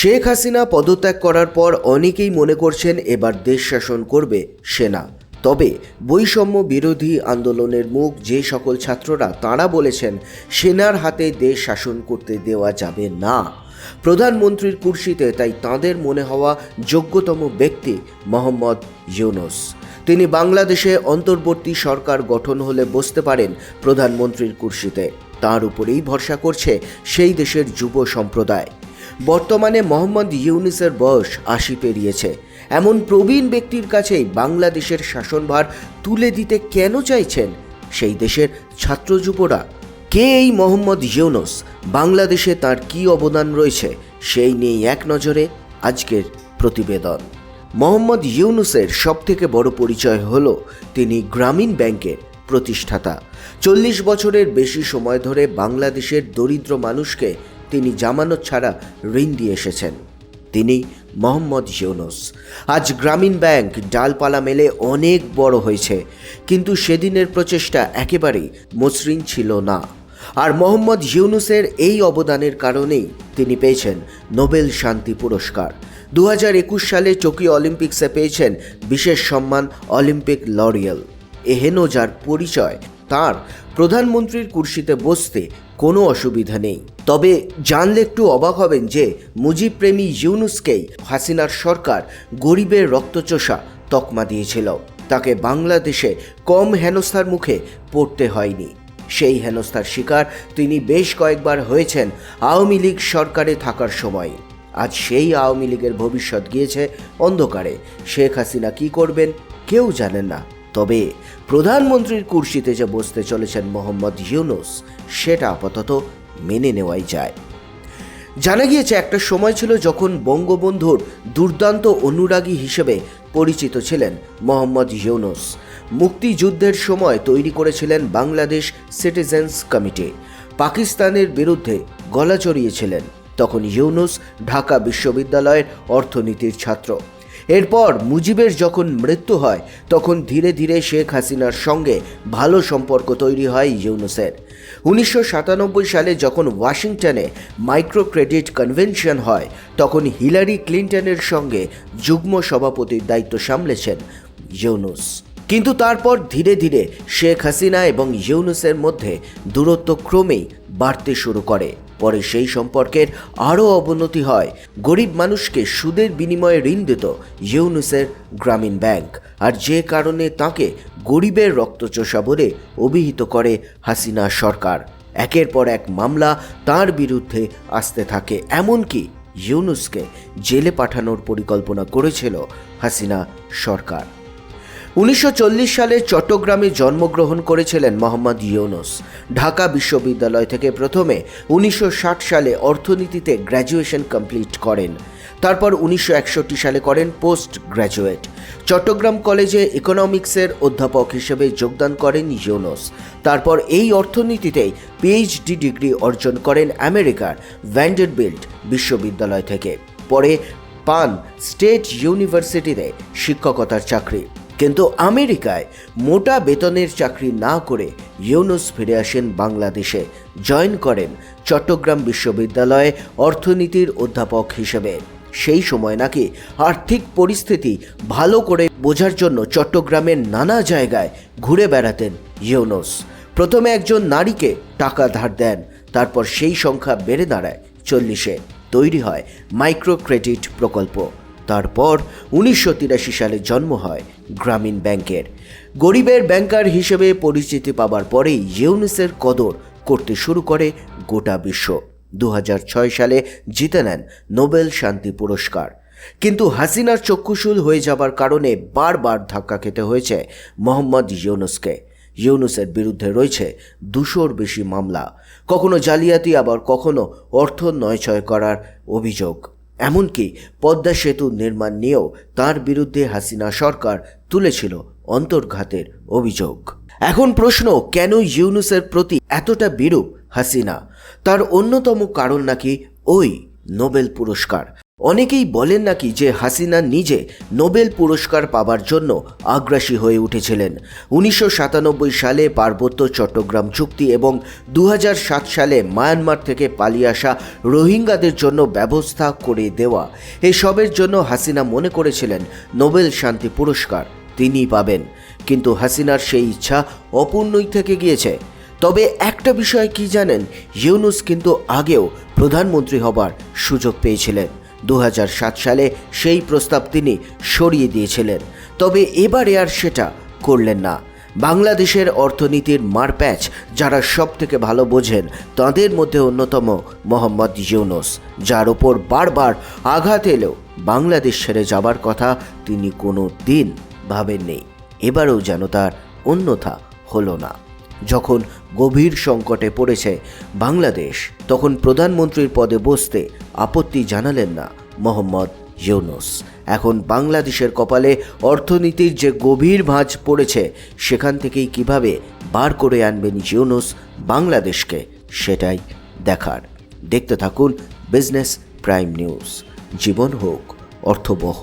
শেখ হাসিনা পদত্যাগ করার পর অনেকেই মনে করছেন এবার দেশ শাসন করবে সেনা। তবে বৈষম্য বিরোধী আন্দোলনের মুখ যে সকল ছাত্ররা তাঁরা বলেছেন, সেনার হাতে দেশ শাসন করতে দেওয়া যাবে না। প্রধানমন্ত্রীর কুর্সিতে তাই তাঁদের মনে হওয়া যোগ্যতম ব্যক্তি মোহাম্মদ ইউনুস। তিনি বাংলাদেশে অন্তর্বর্তী সরকার গঠন হলে বসতে পারেন প্রধানমন্ত্রীর কুর্সিতে। তার উপরেই ভরসা করছে সেই দেশের যুব সম্প্রদায়। বর্তমানে মোহাম্মদ ইউনুসের বয়স আশি পেরিয়েছে। এমন প্রবীণ ব্যক্তির কাছেই বাংলাদেশের শাসনভার তুলে দিতে কেন চাইছেন সেই দেশের ছাত্র যুবরা? কে এই মোহাম্মদ ইউনুস? বাংলাদেশে তার কী অবদান রয়েছে? সেই নিয়ে এক নজরে আজকের প্রতিবেদন। মোহাম্মদ ইউনুসের সবথেকে বড় পরিচয় হল তিনি গ্রামীণ ব্যাংকের প্রতিষ্ঠাতা। চল্লিশ বছরের বেশি সময় ধরে বাংলাদেশের দরিদ্র মানুষকে তিনি জামানত ছাড়া ঋণ দিয়ে এসেছেন। তিনি মোহাম্মদ ইউনুস। আজ গ্রামীণ ব্যাংক ডালপালা মেলে অনেক বড় হয়েছে, কিন্তু সেদিনের প্রচেষ্টা একেবারেই মসৃণ ছিল না। আর মোহাম্মদ ইউনুসের এই অবদানের কারণেই তিনি পেয়েছেন নোবেল শান্তি পুরস্কার। দু হাজার একুশ সালে টোকিও অলিম্পিক্সে পেয়েছেন বিশেষ সম্মান অলিম্পিক লরিয়াল। এহেন যার পরিচয় তার প্রধানমন্ত্রীর কুর্সিতে বসতে কোনো অসুবিধা নেই। তবে জানলে একটু অবাক হবেন যে মুজিবপ্রেমী ইউনুসকেই হাসিনার সরকার গরিবের রক্তচোষা তকমা দিয়েছিল। তাকে বাংলাদেশে কম হেনস্থার মুখে পড়তে হয়নি। সেই হেনস্থার শিকার তিনি বেশ কয়েকবার হয়েছেন আওয়ামী লীগ সরকারে থাকার সময়। আজ সেই আওয়ামী লীগের ভবিষ্যৎ গিয়েছে অন্ধকারে। শেখ হাসিনা কি করবেন কেউ জানেন না। তবে প্রধানমন্ত্রীর কুর্সিতে যে বসতে চলেছেন মোহাম্মদ ইউনুস, সেটা আপাতত মেনে নেওয়াই যায়। জানা গিয়েছে, একটা সময় ছিল যখন বঙ্গবন্ধুর দুর্দান্ত অনুরাগী হিসেবে পরিচিত ছিলেন মোহাম্মদ ইউনুস। মুক্তিযুদ্ধের সময় তৈরি করেছিলেন বাংলাদেশ সিটিজেন্স কমিটি। পাকিস্তানের বিরুদ্ধে গলা চড়িয়েছিলেন তখন ইউনুস ঢাকা বিশ্ববিদ্যালয়ের অর্থনীতির ছাত্র। এরপর মুজিবের যখন মৃত্যু হয়, তখন ধীরে ধীরে শেখ হাসিনার সঙ্গে ভালো সম্পর্ক তৈরি হয় ইউনুসের। উনিশশো সাতানব্বই সালে যখন ওয়াশিংটনে মাইক্রো ক্রেডিট কনভেনশন হয়, তখন হিলারি ক্লিন্টনের সঙ্গে যুগ্ম সভাপতির দায়িত্ব সামলেছেন ইউনুস। কিন্তু তারপর ধীরে ধীরে শেখ হাসিনা এবং ইউনুসের মধ্যে দূরত্ব ক্রমেই বাড়তে শুরু করে। পরে সেই সম্পর্কের আরও অবনতি হয়। গরিব মানুষকে সুদের বিনিময়ে ঋণ দিত ইউনুসের গ্রামীণ ব্যাংক আর যে কারণে তাকে গরিবের রক্তচোষা বলে অভিহিত করে হাসিনা সরকার। একের পর এক মামলা তার বিরুদ্ধে আসতে থাকে। এমনকি ইউনুসকে জেলে পাঠানোর পরিকল্পনা করেছিল হাসিনা সরকার। উনিশশো চল্লিশ সালে চট্টগ্রামে জন্মগ্রহণ করেছিলেন মোহাম্মদ ইউনুস। ঢাকা বিশ্ববিদ্যালয় থেকে প্রথমে উনিশশো ষাট সালে অর্থনীতিতে গ্র্যাজুয়েশন কমপ্লিট করেন। তারপর উনিশশো একষট্টি সালে করেন পোস্ট গ্র্যাজুয়েট চট্টগ্রাম কলেজে ইকোনমিক্সের অধ্যাপক হিসেবে যোগদান করেন ইউনুস। তারপর এই অর্থনীতিতেই পিএইচডি ডিগ্রি অর্জন করেন আমেরিকার ভ্যান্ডারবিল্ট বিশ্ববিদ্যালয় থেকে। পরে পান স্টেট ইউনিভার্সিটিতে শিক্ষকতার চাকরি। কিন্তু আমেরিকায় মোটা বেতনের চাকরি না করে ইউনুস ফিরে আসেন বাংলাদেশে। জয়েন করেন চট্টগ্রাম বিশ্ববিদ্যালয়ে অর্থনীতির অধ্যাপক হিসেবে। সেই সময় নাকি আর্থিক পরিস্থিতি ভালো করে বোঝার জন্য চট্টগ্রামের নানা জায়গায় ঘুরে বেড়াতেন ইউনুস। প্রথমে একজন নারীকে টাকা ধার দেন, তারপর সেই সংখ্যা বেড়ে দাঁড়ায় চল্লিশে। তৈরি হয় মাইক্রো ক্রেডিট প্রকল্প। তারপর উনিশশো তিরাশি সালে জন্ম হয় গ্রামীণ ব্যাংকের। গরিবের ব্যাংকার হিসেবে পরিচিতি পাবার পরেই ইউনিসের কদর করতে শুরু করে গোটা বিশ্ব। দু হাজার ছয় সালে জিতে নেন নোবেল শান্তি পুরস্কার। কিন্তু হাসিনার চক্ষুশূল হয়ে যাবার কারণে বারবার ধাক্কা খেতে হয়েছে মোহাম্মদ ইউনুসকে। ইউনুসের বিরুদ্ধে রয়েছে দুশোর বেশি মামলা। কখনো জালিয়াতি, আবার কখনো অর্থ নয়ছয় করার অভিযোগ। এমনকি পদ্মা সেতু নির্মাণ নিয়েও তার বিরুদ্ধে হাসিনা সরকার তুলেছিল অন্তর্ঘাতের অভিযোগ। এখন প্রশ্ন, কেন ইউনুসের প্রতি এতটা বিরূপ হাসিনা? তার অন্যতম কারণ নাকি ওই নোবেল পুরস্কার। অনেকেই বলেন নাকি যে হাসিনা নিজে নোবেল পুরস্কার পাবার জন্য আগ্রাসী হয়ে উঠেছিলেন। উনিশশো সাতানব্বই সালে পার্বত্য চট্টগ্রাম চুক্তি এবং দু হাজার সাত সালে মায়ানমার থেকে পালিয়ে আসা রোহিঙ্গাদের জন্য ব্যবস্থা করে দেওয়া। এসবের জন্য হাসিনা মনে করেছিলেন, নোবেল শান্তি পুরস্কার তিনিই পাবেন। কিন্তু হাসিনার সেই ইচ্ছা অপূর্ণই থেকে গিয়েছে। তবে একটা বিষয় কি জানেন, ইউনুস কিন্তু আগেও প্রধানমন্ত্রী হবার সুযোগ পেয়েছিলেন। দু হাজার সাত সালে সেই প্রস্তাব তিনি সরিয়ে দিয়েছিলেন। তবে এবারে আর সেটা করলেন না। বাংলাদেশের অর্থনীতির মারপ্যাচ যারা সব থেকে ভালো বোঝেন তাদের মধ্যে অন্যতম মোহাম্মদ ইউনুস, যার ওপর বারবার আঘাত এলেও বাংলাদেশ ছেড়ে যাবার কথা তিনি কোনো দিন ভাবেননি। এবারেও যেন তার অন্যথা হলো না। যখন গভীর সংকটে পড়েছে বাংলাদেশ, তখন প্রধানমন্ত্রীর পদে বসতে আপত্তি জানালেন না মোহাম্মদ ইউনুস। এখন বাংলাদেশের কপালে অর্থনীতির যে গভীর ভাঁজ পড়েছে, সেখান থেকেই কীভাবে বার করে আনবেন ইউনুস বাংলাদেশকে, সেটাই দেখার। দেখতে থাকুন বিজনেস প্রাইম নিউজ। জীবন হোক, অর্থবহ।